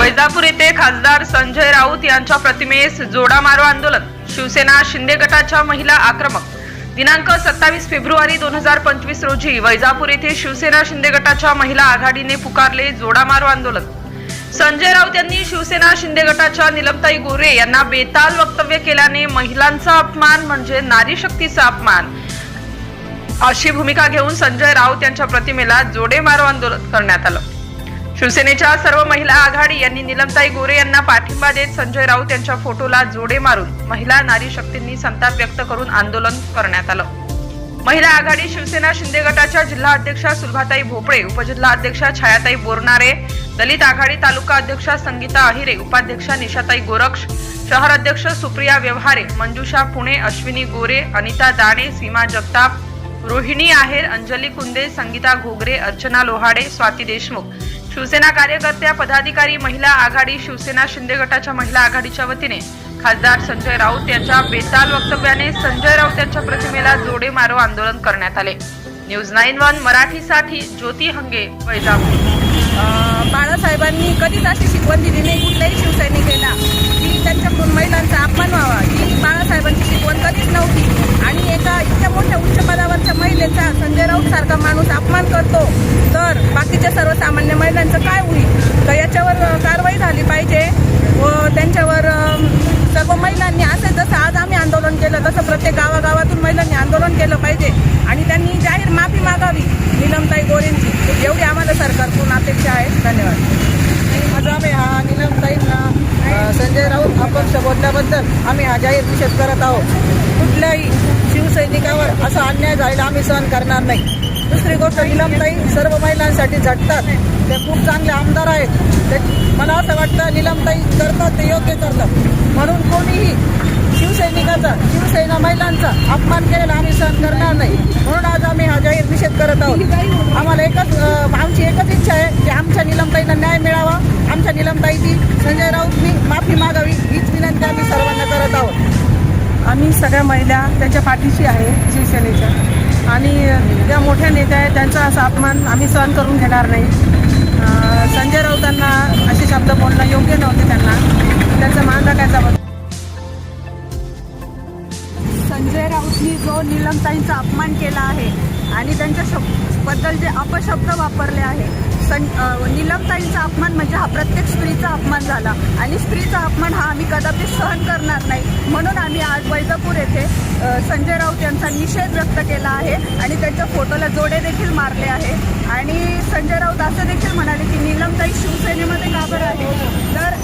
वैजापूर येथे खासदार संजय राऊत यांच्या प्रतिमेस जोडा मारो आंदोलन. शिवसेना शिंदे गटाच्या महिला आक्रमक. दिनांक सत्तावीस फेब्रुवारी दोन हजार पंचवीस रोजी वैजापूर येथे शिवसेना शिंदे गटाच्या महिला आघाडीने पुकारले जोडा मारो आंदोलन. संजय राऊत यांनी शिवसेना शिंदे गटाच्या निलमताई गोरे यांना बेताल वक्तव्य केल्याने महिलांचा अपमान म्हणजे नारी शक्तीचा अपमान. अशी भूमिका घेऊन संजय राऊत यांच्या प्रतिमेला जोडे मारो आंदोलन करण्यात आलं. शिवसेनेच्या सर्व महिला आघाडी यांनी निलमताई गोरे यांना पाठिंबा देत संजय राऊत यांच्या फोटोला जोडे मारून महिला नारी शक्तींनी संताप व्यक्त करून आंदोलन करण्यात आलं. महिला आघाडी शिवसेना शिंदे गटाच्या जिल्हा अध्यक्षा सुलभाताई भोपळे उपजिल्हा अध्यक्षा छायाताई बोरनारे दलित आघाडी तालुका अध्यक्षा संगीता अहिरे उपाध्यक्षा निशाताई गोरक्ष शहर अध्यक्ष सुप्रिया व्यवहारे मंजुषा पुणे अश्विनी गोरे अनिता दाणे सीमा जगताप रोहिणी आहेर अंजली कुंदे संगीता घोगरे अर्चना लोहाडे स्वाती देशमुख. शिवसेना कार्यकर्त्या पदाधिकारी महिला आघाडी शिवसेना शिंदे गटाच्या महिला आघाडीच्या वतीने खासदार संजय राऊत यांच्या बेताल वक्तव्याने संजय राऊत यांच्या प्रतिमेला जोडे मारो आंदोलन करण्यात आले. न्यूज नाईन वन मराठीसाठी ज्योती हंगे वैजापूर. बाळासाहेबांनी कधीच अशी शिकवण दिली नाही कुठल्याही शिवसैनिकेला की त्यांच्या मुंबई अपमान व्हावा ही बाळासाहेबांची शिकवण कधीच नव्हती आणि एका इतक्या मोठ्या उच्च पदावरच्या महिलेचा संजय राऊत सारखा माणूस अपमान करतो. तर बाकीच्या सर्वसामान्य महिलांचं काय होईल? तर याच्यावर कारवाई झाली पाहिजे. व त्यांच्यावर सर्व महिलांनी असं जसं आज आम्ही आंदोलन केलं तसं प्रत्येक गावागावातून महिलांनी आंदोलन केलं पाहिजे. आणि त्यांनी जाहीर माफी मागावी निलमताई गोरेंची. एवढी आम्हाला सरकारकडून अपेक्षा आहे. धन्यवाद. आज आम्ही हा निलमताईंना संजय राऊत अपक्ष बोलल्याबद्दल आम्ही हा जाहीर निषेध करत आहोत. कुठल्याही शिवसैनिकावर असा अन्याय झालेला आम्ही सहन करणार नाही. दुसरी गोष्ट निलमताई सर्व महिलांसाठी झटतात. ते खूप चांगले आमदार आहेत. ते मला असं वाटतं निलमताई करतात ते योग्य करतात. म्हणून कोणीही शिवसैनिकाचा शिवसेना महिलांचा अपमान केलेला आम्ही सहन करणार नाही म्हणून आज आम्ही हा जाहीर निषेध करत आहोत आम्हाला एकच अ, आमची एकच इच्छा आहे की आमच्या निलमताईंना न्याय मिळावा आमच्या निलमताईची संजय राऊतनी माफी मागावी हीच विनंती आम्ही सर्वांना करत आहोत आम्ही सगळ्या महिला त्यांच्या पाठीशी आहे शिवसेनेच्या. आणि ज्या मोठ्या नेत्या आहेत त्यांचा असा अपमान आम्ही सहन करून घेणार नाही. संजय राऊतांना असे शब्द बोलणं योग्य नव्हते त्यांना. त्यांचा मान राखायचा जो निलमताईंचा अपमान केला आहे आणि त्यांच्या शबबद्दल जे अपशब्द वापरले आहे. सं निलमताईंचा अपमान म्हणजे हा प्रत्येक स्त्रीचा अपमान झाला. आणि स्त्रीचा अपमान हा आम्ही कदापि सहन करणार नाही. म्हणून आम्ही आज वैजापूर येथे संजय राऊत यांचा निषेध व्यक्त केला आहे आणि त्यांच्या फोटोला जोडे देखील मारले आहे. आणि संजय राऊत असं देखील म्हणाले की निलमताई शिवसेनेमध्ये का बरं आहे? तर